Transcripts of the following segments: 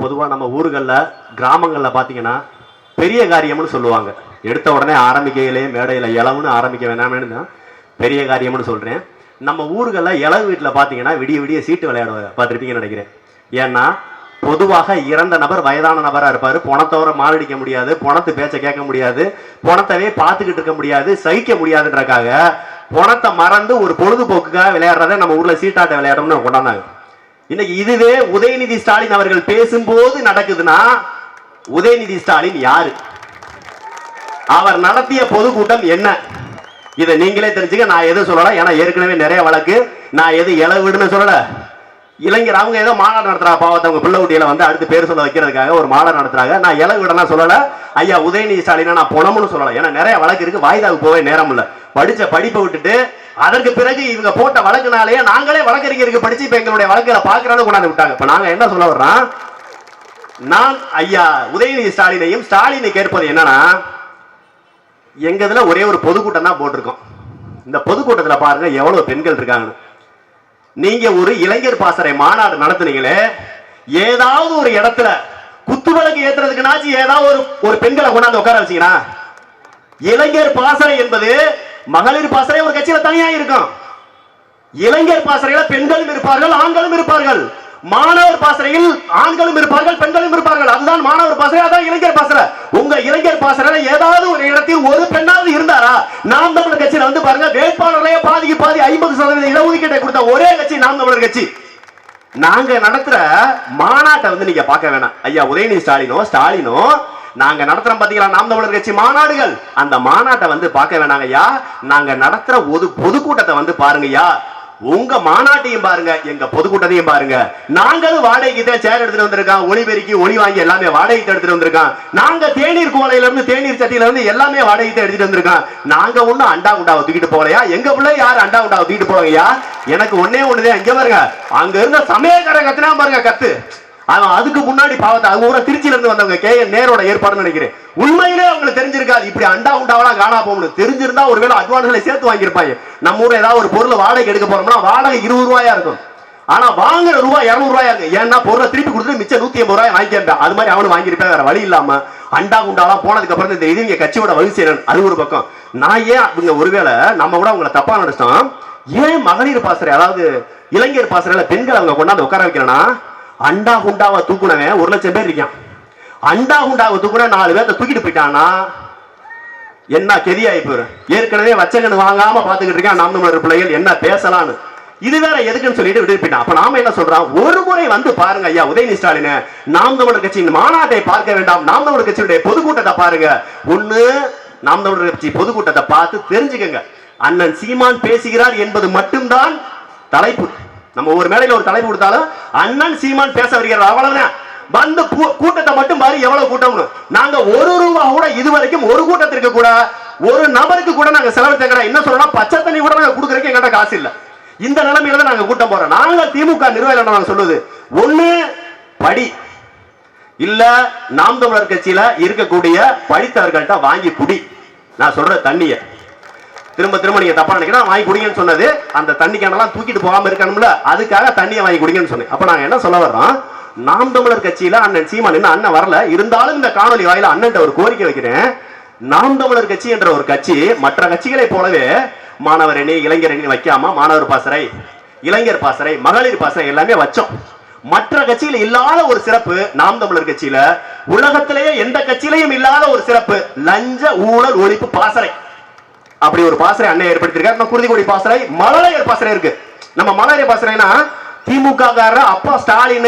பொதுவாக நம்ம ஊர்களில் கிராமங்களில் பார்த்தீங்கன்னா பெரிய காரியம்னு சொல்லுவாங்க. எடுத்த உடனே ஆரம்பிக்கையிலே மேடையில் இளவுன்னு ஆரம்பிக்க வேணாமேன்னு தான் பெரிய காரியம்னு சொல்கிறேன் நம்ம ஊர்களில் இளவு வீட்டில் பார்த்தீங்கன்னா விடிய விடிய சீட்டு விளையாட பார்த்துருப்பீங்கன்னு நினைக்கிறேன். ஏன்னா பொதுவாக இறந்த நபர் வயதான நபராக இருப்பார். பணத்தோர மாரடிக்க முடியாது பணத்து பேச்சை கேட்க முடியாது பணத்தவே பார்த்துக்கிட்டு இருக்க முடியாது சகிக்க முடியாதுன்றக்காக பணத்தை மறந்து ஒரு பொழுதுபோக்குக்காக விளையாடுறத நம்ம ஊரில் சீட்டாட்ட விளையாடணும்னு கொண்டாந்தாங்க. இன்னைக்கு இதுவே உதயநிதி ஸ்டாலின் அவர்கள் பேசும்போது நடக்குதுன்னா உதயநிதி ஸ்டாலின் யாரு? அவர் நடத்திய பொதுக்கூட்டம் என்ன? இதை நீங்களே தெரிஞ்சுக்க நான் எதுவும் சொல்லல? ஏன்னா ஏற்கனவே நிறைய வழக்கு. நான் எது இளவுடுன்னு சொல்லல. இளைஞர் அவங்க ஏதோ மாநாடு நடத்துறா பாவத்தை அவங்க பிள்ளை குட்டியில வந்து அடுத்து பேர் சொல்ல வைக்கிறதுக்காக ஒரு மாநாடு நடத்துறாங்க. நான் இளவுடலாம் சொல்லல. ஐயா உதயநிதி ஸ்டாலினா நான் பொணம்னு சொல்லல. ஏன்னா நிறைய வழக்கு இருக்கு. வாய்தாவுக்கு போவே நேரம் இல்லை. படிச்ச படிப்பை விட்டுட்டு அதற்கு பிறகு இவங்க போட்ட வழக்குனாலேயே நாங்களே வழக்கறிஞருக்கு படிச்சு இப்ப எங்களுடைய வழக்குகளை பாக்குறான்னு கொண்டாந்து விட்டாங்க. இப்ப நாங்க என்ன சொல்ல வர்றோம்? நான் ஐயா உதயநிதி ஸ்டாலினையும் ஸ்டாலினை கேட்பது என்னன்னா எங்க இதுல ஒரே ஒரு பொதுக்கூட்டம் தான் போட்டிருக்கோம். இந்த பொதுக்கூட்டத்தில் பாருங்க எவ்வளவு பெண்கள் இருக்காங்க நீங்க ஒரு இளைஞர் பாசறை மாநாடு நடத்துனீங்களே ஏதாவது ஒரு இடத்துல குத்து விளக்கு ஏத்துறதுக்குனாச்சும் ஏதாவது ஒரு ஒரு பெண்களை கொண்டாந்து உட்கார வச்சீங்கன்னா இளைஞர் பாசறை என்பது மகளிர் பாசறை ஒரு கட்சியில தனியா இருக்கும். இளைஞர் பாசறையில பெண்களும் இருப்பார்கள் ஆண்களும் இருப்பார்கள். மாணவர் பாசறையில் ஆண்களும் இருப்பார்கள் பெண்களும் இருப்பார்கள். அதுதான் மாணவர் பாசறை அதான் இளைஞர் பாசறை. உங்க இளைஞர் பாசறையில ஏதாவது ஒரு இடத்தில் ஒரு பெண்ணாவது இருந்தாரா? நாம் தமிழர் கட்சியில வந்து பாருங்க வேட்பாளர்களே பாதிக்கு பாதி ஐம்பது சதவீத இடஒதுக்கீட்டை கொடுத்த ஒரே கட்சி நாம் தமிழர் கட்சி. நாங்க நடத்துற மாநாட்டை வந்து நீங்க பார்க்க வேணாம். ஐயா உதயநிதி ஸ்டாலினோ ஸ்டாலினோ நாங்க நடத்துறோம் பாத்தீங்களா? நாம் தமிழர் கட்சி மாநாடுகள். அந்த மாநாட்டை வந்து பார்க்க வேணாங்க ஐயா. நாங்க நடத்துற ஒரு பொதுக்கூட்டத்தை வந்து பாருங்கய்யா உங்க மாநாட்டையும் பாருங்க எங்க பொதுக்கூட்டத்தையும் பாருங்க. நாங்களும் வாடகைக்கு தான் சேர் எடுத்துட்டு வந்திருக்கோம். ஒளி பெருக்கி ஒளி வாங்கி எல்லாமே வாடகைக்கு எடுத்துட்டு வந்திருக்கோம். நாங்க தேநீர் கோலையில இருந்து தேநீர் சட்டியில இருந்து எல்லாமே வாடகைக்கு எடுத்துட்டு வந்திருக்கோம். நாங்க ஒண்ணு அண்டா குண்டா தூக்கிட்டு போகலையா எங்க பிள்ளை யார் அண்டா குண்டா தூக்கிட்டு போவாங்கய்யா எனக்கு ஒன்னே ஒண்ணுதான். இங்க பாருங்க. அங்க இருந்த சமயக்காரன் கத்துனா பாருங்க கத்து. அவன் அதுக்கு முன்னாடி பாவத்தை அவங்க ஊரை திருச்சியில இருந்து வந்தவங்க கே என் நேரோட ஏற்பாடுன்னு நினைக்கிறேன். உண்மையிலே அவங்களுக்கு தெரிஞ்சிருக்காது. இப்படி அண்டா உண்டாவெல்லாம் காணா போகணும் தெரிஞ்சிருந்தா ஒருவேளை அட்வான்ஸ்ல சேர்த்து வாங்கியிருப்பாங்க. நம்ம ஊர்ல ஏதாவது ஒரு பொருள் வாடகை எடுக்க போறோம்னா வாடகை இருபது ரூபாயா இருக்கும். ஆனா வாங்குற ரூபாய் இருநூறு ரூபாயா இருக்கு ஏன்னா பொருளை திருப்பி கொடுத்துட்டு மிச்சம் நூத்தி ஐம்பது ரூபாய் வாங்கியிருப்பேன் அது மாதிரி அவனு வாங்கியிருப்பேன். வேற வழி இல்லாம அண்டா குண்டாலாம் போனதுக்கு அப்புறம் இந்த இது இங்க கட்சியோட வழி செய்யறேன் அது ஒரு பக்கம். நான் ஏன் அவங்க ஒருவேளை நம்ம கூட அவங்கள தப்பா நினைச்சிட்டோம்? ஏன் மகளிர் பாசறை அதாவது இளைஞர் பாசறையில பெண்கள் அவங்க கொண்டாந்து உட்கார வைக்கிறேன்னா அண்டா குண்டாவை தூக்குனவன் ஒரு லட்சம் பேர் இருக்கான். அண்டா குண்டாவை தூக்குன நாலு பேர்த்த தூக்கிட்டு போயிட்டான்னா என்ன கெதி ஆகி போயிடும் ஏற்கனவே வச்சங்கன்னு வாங்காம பாத்துக்கிட்டு இருக்கான் நாம் நம்மளோட பிள்ளைகள் என்ன பேசலான்னு. இது வேற எதுக்குன்னு சொல்லிட்டு விட்டு போயிட்டான். அப்ப நாம என்ன சொல்றோம்? ஒரு முறை வந்து பாருங்க ஐயா உதயநிதி ஸ்டாலின். நாம் தமிழர் கட்சியின் மாநாட்டை பார்க்க வேண்டாம். நாம் தமிழர் கட்சியுடைய பொதுக்கூட்டத்தை பாருங்க. ஒண்ணு நாம் தமிழர் கட்சி பொதுக்கூட்டத்தை பார்த்து தெரிஞ்சுக்கங்க. அண்ணன் சீமான் பேசுகிறார் என்பது மட்டும்தான் தலைப்பு. நம்ம ஒரு மேடையில் ஒரு தலைப்பு கொடுத்தாலும் அண்ணன் சீமான் பேச வருகிறார். அவ்வளவுதான்? வந்து கூ- கூட்டத்தை மட்டும் பாரு எவ்வளவு கூட்டம்னு. நாங்க ஒரு ரூபா கூட இதுவரைக்கும் ஒரு கூட்டத்திற்கு கூட ஒரு நபருக்கு கூட நாங்க செலவு தேக்கிறோம் என்ன சொல்லணும் பச்சை தண்ணி கூட நாங்க கொடுக்கறதுக்கு எங்கிட்ட காசு இல்ல. இந்த நிலைமையில தான் நாங்க கூட்டம் போறோம். நாங்க திமுக நிர்வாகிகள் நாங்க சொல்லுது? ஒண்ணு படி. இல்ல நாம் தமிழர் கட்சியில இருக்கக்கூடிய படித்தவர்கள்ட்ட வாங்கி குடி. நான் சொல்ற தண்ணிய. திரும்ப திரும்ப நீங்க தப்பா நினைக்கணும் வாங்கி குடிங்கன்னு சொன்னது அந்த தண்ணி கேனெல்லாம் தூக்கிட்டு போகாம இருக்கணும்ல அதுக்காக தண்ணியை வாங்கி குடிங்கன்னு சொன்னேன். அப்ப நாங்க என்ன சொல்ல வர்றோம் நாம் தமிழர் கட்சியில அண்ணன் சீமான் இன்னும் அண்ணன் வரல. இருந்தாலும் இந்த காணொலி வாயில அண்ணன் ஒரு கோரிக்கை வைக்கிறேன். நாம் தமிழர் கட்சி என்ற ஒரு கட்சி மற்ற கட்சிகளை போலவே மாணவர் அணி இளைஞர் அணி வைக்காம மாணவர் பாசறை இளைஞர் பாசறை மகளிர் பாசறை எல்லாமே வச்சோம். மற்ற கட்சியில இல்லாத ஒரு சிறப்பு நாம் தமிழர் கட்சியில உலகத்திலேயே எந்த கட்சியிலையும் இல்லாத ஒரு சிறப்பு லஞ்ச ஊழல் ஒழிப்பு பாசறை. அப்படி ஒரு பாசறை அண்ணன் ஏற்படுத்திருக்காரு நம்ம குருதிக்கொடி பாசறை மலையர் பாசறை இருக்கு. நம்ம மழலையர் பாசறைனா திமுக காரர் அப்பா ஸ்டாலின்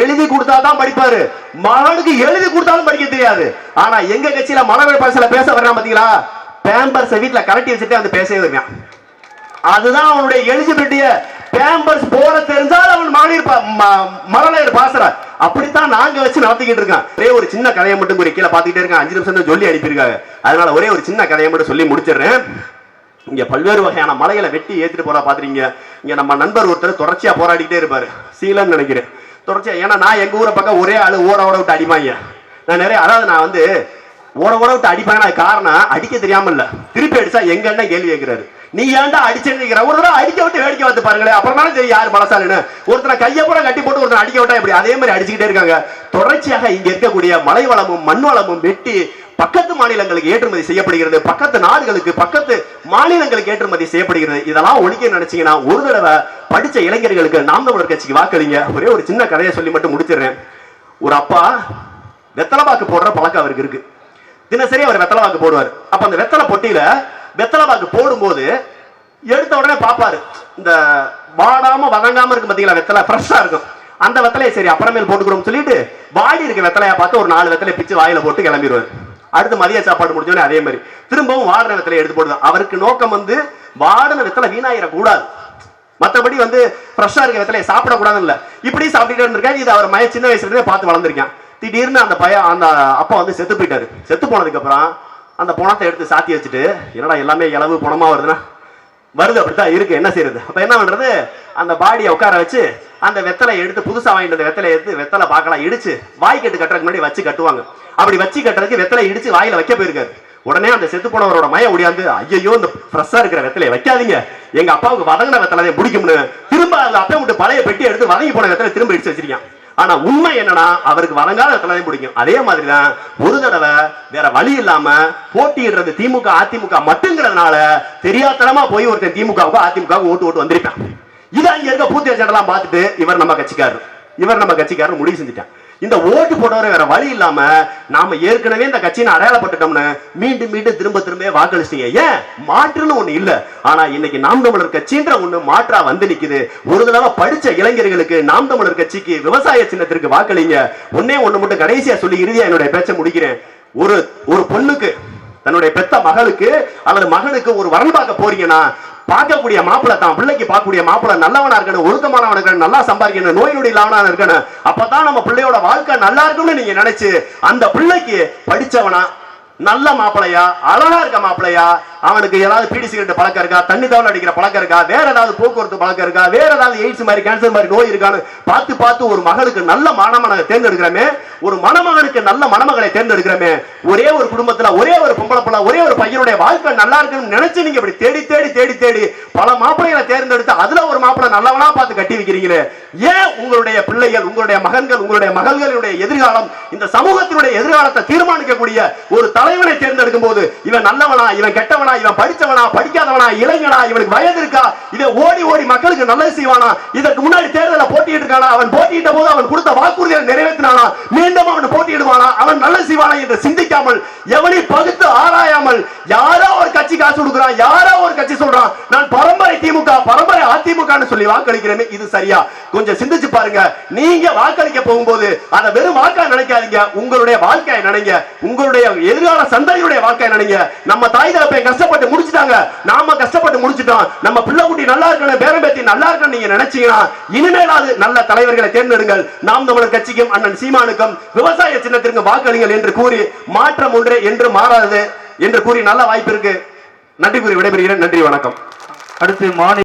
எழுதி கொடுத்தாதான் படிப்பாரு. மகனுக்கு எழுதி கொடுத்தாலும் படிக்க தெரியாது. ஆனா எங்க கட்சியில மழலையர் பாசறையில பேச வர்றான் பாத்தீங்களா? பேம்பர்ஸ் வீட்டுல கலட்டி வச்சுட்டு வந்து பேசவே வருவான். அதுதான் அவனுடைய எலிஜிபிலிட்டிய பேம்பர்ஸ் போட தெரிஞ்சால் அவன் மகளிர் ம- மழலையர் பாசற. அப்படித்தான் நாங்க வச்சு நடத்திக்கிட்டு இருக்கோம். ஒரே ஒரு சின்ன கதையை மட்டும் ஒரு கீழே பார்த்துக்கிட்டே இருக்கேன் அஞ்சு நிமிஷம் தான் சொல்லி அனுப்பியிருக்காங்க அதனால ஒரே ஒரு சின்ன கதையை மட்டும் சொல்லி முடிச்சிடுறேன். இங்க பல்வேறு வகையான மலைகளை வெட்டி ஏத்திட்டு போறா பாத்துறீங்க இங்க நம்ம நண்பர் ஒருத்தர் தொடர்ச்சியா போராடிக்கிட்டே இருப்பாரு. சீலன்னு நினைக்கிறேன். தொடர்ச்சியா ஏன்னா நான் எங்க ஊரை பக்கம் ஒரே ஆளு ஓட ஓட விட்டு அடிப்பாங்க. நான் நிறைய அதாவது நான் வந்து ஓட ஓட விட்டு அடிப்பாங்க அது காரணம் அடிக்க தெரியாம இல்ல திருப்பி அடிச்சா எங்க என்ன கேள்வி கேட்கிறாரு. நீ ஏன்டா அடிச்சிருக்கிற ஒரு தடவை அடிக்க விட்டு வேடிக்கை வந்து பாருங்களேன். அப்புறமாலும் தெரியும் யார் பலசாலின்னு ஒருத்தனை கையை கூட கட்டி போட்டு ஒருத்தனை அடிக்க விட்டா இப்படி அதே மாதிரி அடிச்சுக்கிட்டே இருக்காங்க. தொடர்ச்சியாக இங்க இருக்கக்கூடிய மலை வளமும் மண் வளமும் வெட்டி பக்கத்து மாநிலங்களுக்கு ஏற்றுமதி செய்யப்படுகிறது. பக்கத்து நாடுகளுக்கு பக்கத்து மாநிலங்களுக்கு ஏற்றுமதி செய்யப்படுகிறது. இதெல்லாம் ஒழிக்க நினைச்சீங்கன்னா ஒரு தடவை படிச்ச இளைஞர்களுக்கு நாம் தமிழர் கட்சிக்கு வாக்களிங்க. ஒரே ஒரு சின்ன கதையை சொல்லி மட்டும் முடிச்சிடுறேன். ஒரு அப்பா வெத்தலை வாக்கு போடுற பழக்கம் அவருக்கு இருக்கு. தினசரி அவர் வெத்தலை வாக்கு போடுவார். அப்ப அந்த வெத்தலை பொட்டியில வெத்தலைபாக்கு போடும்போது எடுத்த உடனே பார்ப்பாரு இந்த வாடாம வதங்காம இருக்கு பார்த்தீங்களா வெத்தலை? ஃப்ரெஷ்ஷா இருக்கும். அந்த வெத்தலையை சரி அப்புறமேல் போட்டுக்கிறோம் சொல்லிட்டு வாடி இருக்க வெத்தலையா பார்த்து ஒரு நாலு வெத்தலை பிச்சு வாயில போட்டு கிளம்பிடுவார் அடுத்து மதிய சாப்பாடு முடிஞ்சோடனே அதே மாதிரி. திரும்பவும் வாடின வெத்தலை எடுத்து போடுது. அவருக்கு நோக்கம் வந்து வாடின வெத்தலை வீணாயிடக்கூடாது மற்றபடி வந்து ஃப்ரெஷ்ஷாக இருக்க வெத்தலையை சாப்பிடக்கூடாதுன்னு இல்லை இப்படி சாப்பிட்டுட்டு இருந்திருக்காரு இது அவர் மய சின்ன வயசுல இருந்தே பார்த்து வளர்ந்துருக்கேன். திடீர்னு அந்த பையன் அந்த அப்பா வந்து செத்து போயிட்டாரு. செத்து போனதுக்கப்புறம் அந்த பணத்தை எடுத்து சாத்தி வச்சுட்டு என்னடா எல்லாமே இளவு பணமாக வருதுன்னா? வருது அப்படித்தான் இருக்கு என்ன செய்யறது? அப்போ என்ன பண்ணுறது அந்த பாடியை உட்கார வச்சு அந்த வெத்தலை எடுத்து புதுசாக வாங்கிட்டு அந்த வெத்தலை எடுத்து வெத்தலை பார்க்கலாம் இடிச்சு வாய் கட்டு கட்டுறதுக்கு முன்னாடி வச்சு கட்டுவாங்க. அப்படி வச்சு கட்டுறதுக்கு வெத்தலை இடிச்சு வாயில் வைக்க போயிருக்காரு. உடனே அந்த செத்து போனவரோட மய ஒடியாந்து ஐயோ இந்த ஃப்ரெஷ்ஷாக இருக்கிற வெத்தலையை வைக்காதீங்க. எங்கள் அப்பாவுக்கு வதங்கின வெத்தலை பிடிக்கும்னு திரும்ப அந்த அப்பா விட்டு பழைய பெட்டி எடுத்து வதங்கி போன வெத்தலை திரும்ப இடிச்சு வச்சிருக்கான். ஆனா உண்மை என்னன்னா அவருக்கு வழங்காத இடத்துல பிடிக்கும். அதே மாதிரிதான் ஒரு தடவை வேற வழி இல்லாம போட்டியிடுறது திமுக அதிமுக மட்டுங்கிறதுனால தெரியாத்தனமா போய் ஒருத்தன் திமுகவுக்கு அதிமுகவுக்கு ஓட்டு ஓட்டு வந்திருப்பான். இதை அங்க இருக்க பூத்திய சட்டெல்லாம் பார்த்துட்டு இவர் நம்ம கட்சிக்காரர். இவர் நம்ம கட்சிக்காரர் முடிவு செஞ்சுட்டான். இந்த ஓட்டு போட்டவரை வேற வழி இல்லாம நாம ஏற்கனவே இந்த கட்சியை அடையாளப்பட்டுட்டோம்னு மீண்டும் மீண்டும் திரும்ப திரும்ப வாக்களிச்சிட்டீங்க. ஏன்? மாற்றுன்னு ஒண்ணு இல்ல. ஆனா இன்னைக்கு நாம் தமிழர் கட்சின்ற ஒண்ணு மாற்றா வந்து நிக்குது. ஒரு தடவை படிச்ச இளைஞர்களுக்கு நாம் தமிழர் கட்சிக்கு விவசாய சின்னத்திற்கு வாக்களிங்க. ஒன்னே ஒண்ணு மட்டும் கடைசியா சொல்லி இறுதியா என்னுடைய பேச்சை முடிக்கிறேன். ஒரு ஒரு பொண்ணுக்கு தன்னுடைய பெத்த மகளுக்கு அல்லது மகனுக்கு ஒரு வரன் பார்க்க போறீங்கன்னா பார்க்கக்கூடிய மாப்பிளை தான் பிள்ளைக்கு பார்க்கக்கூடிய மாப்பிளை நல்லவனா இருக்கணும் ஒழுக்கமானவன் இருக்கணும் நல்லா சம்பாதிக்கணும் நோய் நொடி இல்லாமனா இருக்கணும். அப்பதான் நம்ம பிள்ளையோட வாழ்க்கை நல்லா இருக்கும்னு நீங்க நினைச்சு அந்த பிள்ளைக்கு படிச்சவனா நல்ல மாப்பிளையா அழகா இருக்க மாப்பிளையா அவனுக்கு ஏதாவது பீடி சிகரெட் பழக்கம் இருக்கா? தண்ணி தவளை அடிக்கிற பழக்கம் இருக்கா? வேற ஏதாவது போக்குவரத்து பழக்கம் இருக்கா? வேற ஏதாவது எய்ட்ஸ் மாதிரி கேன்சர் மாதிரி நோய் இருக்கான்னு பார்த்து பார்த்து ஒரு மகளுக்கு நல்ல மணமகனை தேர்ந்தெடுக்கிறோமே ஒரு மணமகனுக்கு நல்ல மணமகளை தேர்ந்தெடுக்கிறோமே ஒரே ஒரு குடும்பத்தில் ஒரே ஒரு பொம்பளை பிள்ளை ஒரே ஒரு பையனுடைய வாழ்க்கை நல்லா இருக்குன்னு நினைச்சு நீங்க இப்படி தேடி தேடி தேடி தேடி பல மாப்பிள்ளைகளை தேர்ந்தெடுத்து அதுல ஒரு மாப்பிள்ளை நல்லவனா பார்த்து கட்டி வைக்கிறீங்களே? ஏன் உங்களுடைய பிள்ளைகள் உங்களுடைய மகன்கள் உங்களுடைய மகள்களுடைய எதிர்காலம் இந்த சமூகத்தினுடைய எதிர்காலத்தை தீர்மானிக்கக்கூடிய ஒரு தலைவனை தேர்ந்தெடுக்கும் போது இவன் நல்லவனா இவன் கெட்டவனா இவன் படிச்சவனா படிக்காதவனா இளைஞனா இவனுக்கு வயது இருக்கா? இதை ஓடி ஓடி மக்களுக்கு நல்லது செய்வானா? இதற்கு முன்னாடி தேர்தலில் போட்டியிட்டு இருக்கானா? அவன் போட்டியிட்ட போது அவன் கொடுத்த வாக்குறுதியை நிறைவேற்றினானா? மீண்டும் அவன் போட்டியிடுவானா? அவன் நல்லது செய்வானா என்று சிந்திக்காமல் எவனை பகுத்து ஆராயாமல் யாரோ ஒரு கட்சி காசு கொடுக்குறான் யாரோ ஒரு கட்சி சொல்றான் நான் பரம்பரை திமுக பரம்பரை அதிமுக சொல்லி வாக்களிக்கிறேன் இது சரியா? கொஞ்சம் சிந்திச்சு பாருங்க. நீங்க வாக்களிக்க போகும்போது அதை வெறும் வாக்கா நினைக்காதீங்க. உங்களுடைய வாழ்க்கையை நினைங்க. உங்களுடைய எதிர்கால சந்ததியுடைய வாழ்க்கையை நினைங்க. நம்ம தாய் தகப்பை கஷ்டப்பட்டு முடிச்சுட்டாங்க. நாம கஷ்டப்பட்டு முடிச்சிட்டோம். நம்ம பிள்ளை குட்டி நல்லா இருக்கணும் பேரம் பேத்தி நல்லா இருக்கணும் நீங்க நினைச்சீங்கன்னா இனிமேலாவது நல்ல தலைவர்களை தேர்ந்தெடுங்கள். நாம் தமிழர் கட்சிக்கும் அண்ணன் சீமானுக்கும் விவசாய சின்னத்திற்கும் வாக்களிங்கள் என்று கூறி மாற்றம் ஒன்றே என்று மாறாது என்று கூறி நல்ல வாய்ப்பு இருக்கு. நன்றி கூறி விடைபெறுகிறேன். நன்றி வணக்கம். அடுத்து மாநில